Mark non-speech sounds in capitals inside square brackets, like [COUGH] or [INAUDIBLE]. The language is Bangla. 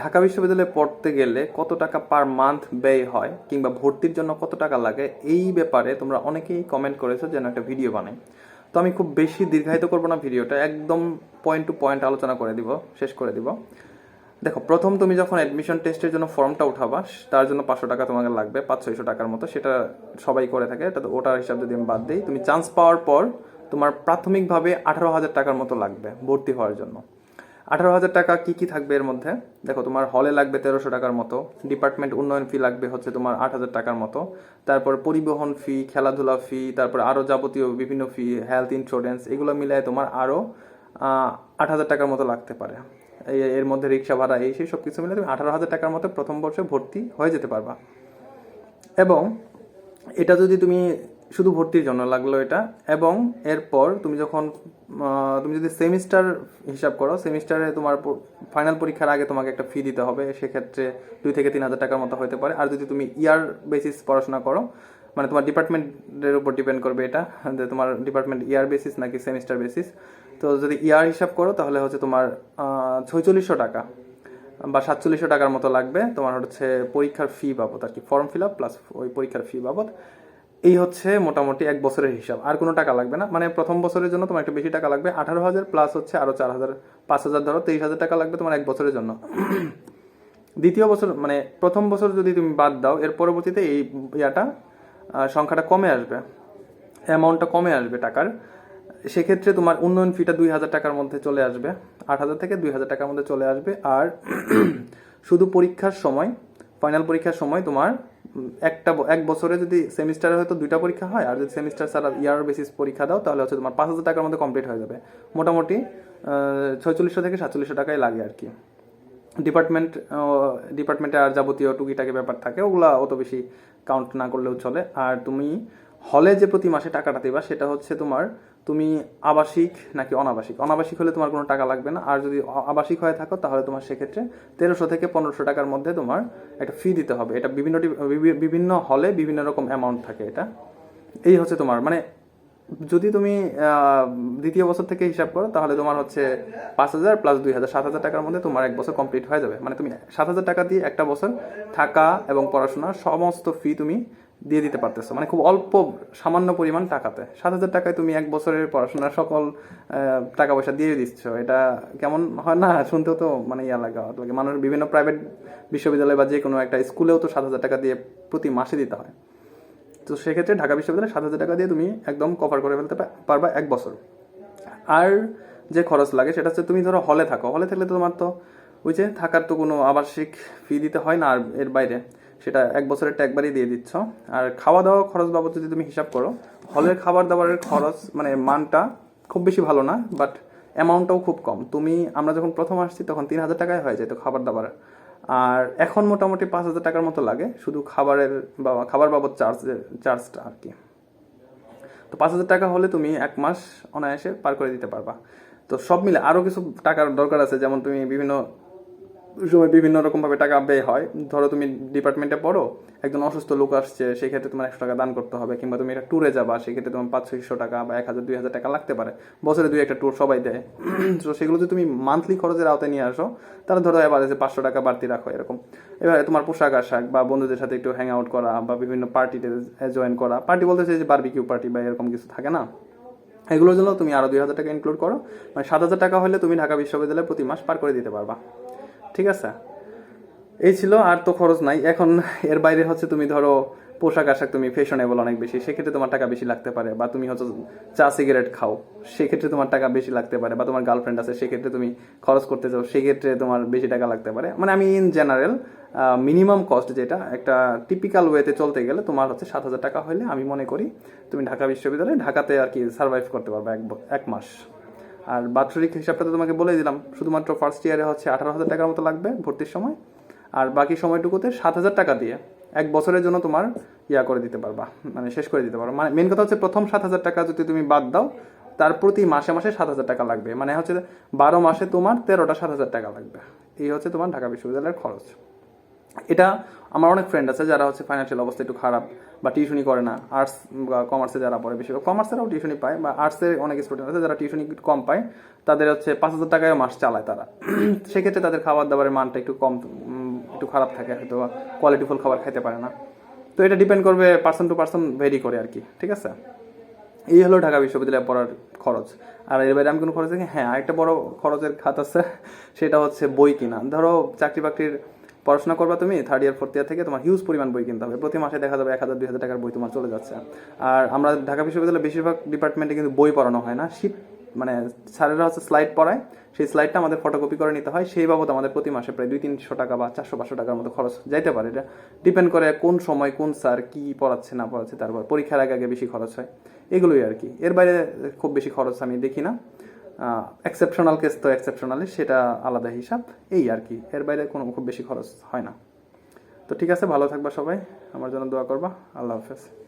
ঢাকা বিশ্ববিদ্যালয়ে পড়তে গেলে কত টাকা পার মান্থ ব্যয় হয় কিংবা ভর্তির জন্য কত টাকা লাগে, এই ব্যাপারে তোমরা অনেকেই কমেন্ট করেছ যেন একটা ভিডিও বানাই। তো আমি খুব বেশি দীর্ঘায়িত করব না ভিডিওটা, একদম পয়েন্ট টু পয়েন্ট আলোচনা করে দিব, শেষ করে দিব। দেখো, প্রথম তুমি যখন অ্যাডমিশন টেস্টের জন্য ফর্মটা উঠাবা, তার জন্য পাঁচশো টাকা তোমাকে লাগবে, পাঁচ ছয়শো টাকার মতো, সেটা সবাই করে থাকে ওটার হিসাব যদি আমি বাদ দিই, তুমি চান্স পাওয়ার পর তোমার প্রাথমিকভাবে আঠারো হাজার টাকার মতো লাগবে ভর্তি হওয়ার জন্য। আঠারো হাজার টাকা কি কি থাকবে এর মধ্যে? দেখো, তোমার হলে লাগবে তেরোশো টাকার মতো ডিপার্টমেন্ট উন্নয়ন ফি লাগবে হচ্ছে তোমার আট হাজার টাকার মতো, তারপর পরিবহন ফি খেলাধুলা ফি তারপর আরও যাবতীয় বিভিন্ন ফি হেলথ ইন্স্যুরেন্স এগুলো মিলায় তোমার আরও আট হাজার টাকার মতো লাগতে পারে। এর মধ্যে রিক্সা ভাড়া, এই, সেই সব কিছু মিলে তুমি আঠারো হাজার টাকার মতো প্রথম বর্ষে ভর্তি হয়ে যেতে পারবা। এবং এটা যদি তুমি শুধু ভর্তির জন্য লাগল এটা। এবং এরপর তুমি যখন তুমি যদি সেমিস্টার হিসাব করো, সেমিস্টারে তোমার ফাইনাল পরীক্ষার আগে তোমাকে একটা ফি দিতে হবে। সেক্ষেত্রে দুই থেকে তিন হাজার টাকার মতো হতে পারে। আর যদি তুমি ইয়ার বেসিস পড়াশোনা করো মানে তোমার ডিপার্টমেন্টের উপর ডিপেন্ড করবে এটা, যে তোমার ডিপার্টমেন্ট ইয়ার বেসিস নাকি সেমিস্টার বেসিস তো যদি ইয়ার হিসাব করো, তাহলে হচ্ছে তোমার ছয়চল্লিশশো টাকা বা সাতচল্লিশশো টাকার মতো লাগবে। তোমার হচ্ছে পরীক্ষার ফি বাবদ আর কি ফর্ম ফিল আপ প্লাস ওই পরীক্ষার ফি বাবদ। এই হচ্ছে মোটামুটি এক বছরের হিসাব। আর কোনো টাকা লাগবে না। মানে প্রথম বছরের জন্য তোমার একটু বেশি টাকা লাগবে। আঠারো হাজার প্লাস হচ্ছে আরও চার হাজার, পাঁচ হাজার ধরো, তেইশ হাজার টাকা লাগবে তোমার এক বছরের জন্য। দ্বিতীয় বছর মানে প্রথম বছর যদি তুমি বাদ দাও, এর পরবর্তীতে এই ইয়াটা সংখ্যাটা কমে আসবে। অ্যামাউন্টটা কমে আসবে টাকার। সেক্ষেত্রে তোমার উন্নয়ন ফিটা দুই হাজার টাকার মধ্যে চলে আসবে। আট হাজার থেকে দুই হাজার টাকার মধ্যে চলে আসবে। আর [CLEARS THROAT] শুধু পরীক্ষার সময় ফাইনাল পরীক্ষার সময় তোমার একটা এক বছরে যদি সেমিস্টারে হয়তো দুইটা পরীক্ষা হয়, আর যদি সেমিস্টার ছাড়া ইয়ার বেসিস পরীক্ষা দাও, তাহলে হচ্ছে তোমার পাঁচ হাজার টাকার মধ্যে কমপ্লিট হয়ে যাবে। মোটামুটি ছয়চল্লিশশো থেকে সাতচল্লিশশো টাকাই লাগে আর কি। ডিপার্টমেন্ট ডিপার্টমেন্টে আর যাবতীয় টুকিটাকি ব্যাপার থাকে, ওগুলা অত বেশি কাউন্ট না করলেও চলে। আর তুমি হলে যে প্রতি মাসে টাকাটা দিবা, সেটা হচ্ছে তোমার তুমি আবাসিক নাকি অনাবাসিক? অনাবাসিক হলে তোমার কোনো টাকা লাগবে না। আর যদি আবাসিক হয়ে থাকো, তাহলে তোমার সেক্ষেত্রে তেরোশো থেকে পনেরোশো টাকার মধ্যে তোমার একটা ফি দিতে হবে। এটা বিভিন্ন বিভিন্ন হলে বিভিন্ন রকম অ্যামাউন্ট থাকে এটা। এই হচ্ছে তোমার মানে যদি তুমি দ্বিতীয় বছর থেকে হিসাব করো, তাহলে তোমার হচ্ছে পাঁচ হাজার প্লাস দুই হাজার, সাত হাজার টাকার মধ্যে তোমার এক বছর কমপ্লিট হয়ে যাবে। মানে তুমি সাত হাজার টাকা দিয়ে একটা বছর থাকা এবং পড়াশোনার সমস্ত ফি তুমি দিয়ে দিতে পারতেছো। মানে খুব অল্প সামান্য পরিমাণ টাকাতে। সাত হাজার টাকায় তুমি এক বছরের পড়াশোনার সকল টাকা পয়সা দিয়ে দিচ্ছ। এটা কেমন হয় না? শুনতেও তো মানে ইয়া লাগা, লাগে। মানুষ বিভিন্ন প্রাইভেট বিশ্ববিদ্যালয় বা যে কোনো একটা স্কুলেও তো সাত হাজার টাকা দিয়ে প্রতি মাসে দিতে হয়। তো সেক্ষেত্রে ঢাকা বিশ্ববিদ্যালয়ে সাত হাজার টাকা দিয়ে তুমি একদম কভার করে ফেলতে পারবা এক বছর। আর যে খরচ লাগে সেটা হচ্ছে তুমি ধরো হলে থাকো। হলে থাকলে তো তোমার তো ওই যে থাকার তো কোনো আবাসিক ফি দিতে হয় না আর এর বাইরে। সেটা এক বছরেরটা একবারই দিয়ে দিচ্ছ। আর খাওয়া দাওয়া খরচ বাবদ যদি তুমি হিসাব করো, হলের খাবার দাবারের খরচ মানে মানটা খুব বেশি ভালো না বাট অ্যামাউন্টটাও খুব কম। তুমি, আমরা যখন প্রথম আসছি, তখন তিন হাজার টাকায় হয়ে যেত খাবার দাবার আর এখন মোটামুটি পাঁচ হাজার টাকার মতো লাগে, শুধু খাবারের বা খাবার বাবদ চার্জ চার্জটা আর কি। তো পাঁচ হাজার টাকা হলে তুমি এক মাস অনায়াসে পার করে দিতে পারবা। তো সব মিলে আরও কিছু টাকার দরকার আছে, যেমন তুমি বিভিন্ন সময় বিভিন্ন রকম ভাবে টাকা ব্যয় হয়। ধরো তুমি ডিপার্টমেন্টে পড়ো, একজন অসুস্থ লোক আসছে, সেক্ষেত্রে তোমার একশো টাকা দান করতে হবে কিংবা তুমি একটা ট্যুরে যাবা, সেক্ষেত্রে তোমার পাঁচ ছয়শো টাকা বা এক হাজার, দুই হাজার টাকা লাগতে পারে। বছরে দুই একটা ট্যুর সবাই দেয়। [CLEARS THROAT] তো সেগুলো যদি তুমি মান্থলি খরচের আওতায় নিয়ে আসো, তাহলে ধরো এবার যে পাঁচশো টাকা বাড়তি রাখো এরকম। এবারে তোমার পোশাক, আশাক বা বন্ধুদের সাথে একটু হ্যাং আউট করা বা বিভিন্ন পার্টিতে জয়েন করা। পার্টি বলতে চাই যে বারবিকিউ পার্টি বা এরকম কিছু থাকে না? এগুলোর জন্য তুমি আরও দুই হাজার টাকা ইনক্লুড করো। মানে সাত হাজার টাকা হলে তুমি ঢাকা বিশ্ববিদ্যালয়ে প্রতি মাস পার করে দিতে পারবা। ঠিক আছে? এই ছিল, আর তো খরচ নাই। এখন এর বাইরে হচ্ছে তুমি ধরো পোশাক আশাক তুমি ফ্যাশনেবল অনেক বেশি, সেক্ষেত্রে তোমার টাকা বেশি লাগতে পারে। বা তুমি হচ্ছে চা সিগারেট খাও, সেক্ষেত্রে তোমার টাকা বেশি লাগতে পারে। বা তোমার গার্লফ্রেন্ড আছে, সেক্ষেত্রে তুমি খরচ করতে চাও, সেক্ষেত্রে তোমার বেশি টাকা লাগতে পারে। মানে আমি ইন জেনারেল মিনিমাম কস্ট যেটা, একটা টিপিক্যাল ওয়েতে চলতে গেলে তোমার হচ্ছে সাত হাজার টাকা হলে আমি মনে করি তুমি ঢাকা বিশ্ববিদ্যালয়ে ঢাকাতে আর কি সার্ভাইভ করতে পারবে এক এক মাস। আর বাৎসরিক হিসাবটা তো তোমাকে বলে দিলাম, শুধুমাত্র ফার্স্ট ইয়ারে হচ্ছে আঠারো হাজার টাকার মতো লাগবে ভর্তির সময়, আর বাকি সময়টুকুতে সাত হাজার টাকা দিয়ে এক বছরের জন্য তোমার ইয়া করে দিতে পারবা মানে শেষ করে দিতে পারবা। মানে মেন কথা হচ্ছে প্রথম সাত হাজার টাকা যদি তুমি বাদ দাও, তার প্রতি মাসে মাসে সাত হাজার টাকা লাগবে। মানে হচ্ছে বারো মাসে তোমার তেরোটা সাত হাজার টাকা লাগবে। এই হচ্ছে তোমার ঢাকা বিশ্ববিদ্যালয়ের খরচ। এটা আমার অনেক ফ্রেন্ড আছে যারা হচ্ছে ফাইন্যান্সিয়াল অবস্থা একটু খারাপ বা টিউশনি করে না আর্টস বা কমার্সে যারা পড়ে বেশিরভাগ কমার্সেরাও টিউশনি পায় বা আর্টসের অনেক স্টুডেন্ট আছে যারা টিউশনি কম পায়, তাদের হচ্ছে পাঁচ হাজার টাকায় মাস চালায় তারা। [CLEARS THROAT] সেক্ষেত্রে তাদের খাবার দাবারের মানটা একটু কম একটু খারাপ থাকে, হয়তো কোয়ালিটিফুল খাবার খাইতে পারে না। তো এটা ডিপেন্ড করবে পার্সন টু পার্সন ভেরি করে আর কি ঠিক আছে? এই হলো ঢাকা বিশ্ববিদ্যালয়ে পড়ার খরচ। আর এর বাইরে আমি কোনো খরচ দেখি? হ্যাঁ আরেকটা বড় খরচের খাত আছে, সেটা হচ্ছে বই কিনা। ধরো চাকরি বাকরির পড়াশোনা করবা তুমি থার্ড ইয়ার ফোর্থ ইয়ার থেকে তোমার হিউজ পরিমাণ বই কিনতে হবে। প্রতি মাসে দেখা যাবে এক হাজার, দুই হাজার টাকার বই তোমার চলে যাচ্ছে। আর আমরা ঢাকা বিশ্ববিদ্যালয়ে বেশিরভাগ ডিপার্টমেন্টে কিন্তু বই পড়ানো হয় না। শীত মানে স্যারেরা হচ্ছে স্লাইড পড়ায়। সেই স্লাইডটা আমাদের ফটোকপি করে নিতে হয়। সেই বাবদ আমাদের প্রতি মাসে প্রায় দুই, তিনশো টাকা বা চারশো, পাঁচশো টাকার মতো খরচ যাইতে পারে। এটা ডিপেন্ড করে কোন সময় কোন স্যার কি পড়াচ্ছে, না পড়াচ্ছে, তারপর পরীক্ষার আগে আগে বেশি খরচ হয়। এগুলোই আর কি। এর বাইরে খুব বেশি খরচ আমি দেখি না। এক্সেপশনাল কেস তো এক্সেপশনালি সেটা আলাদা হিসাব। এই আর কি, এর বাইরে কোনো খুব বেশি খরচ হয় না। তো ঠিক আছে, ভালো থাকবা সবাই, আমার জন্য দোয়া করবা, আল্লাহ হাফেজ।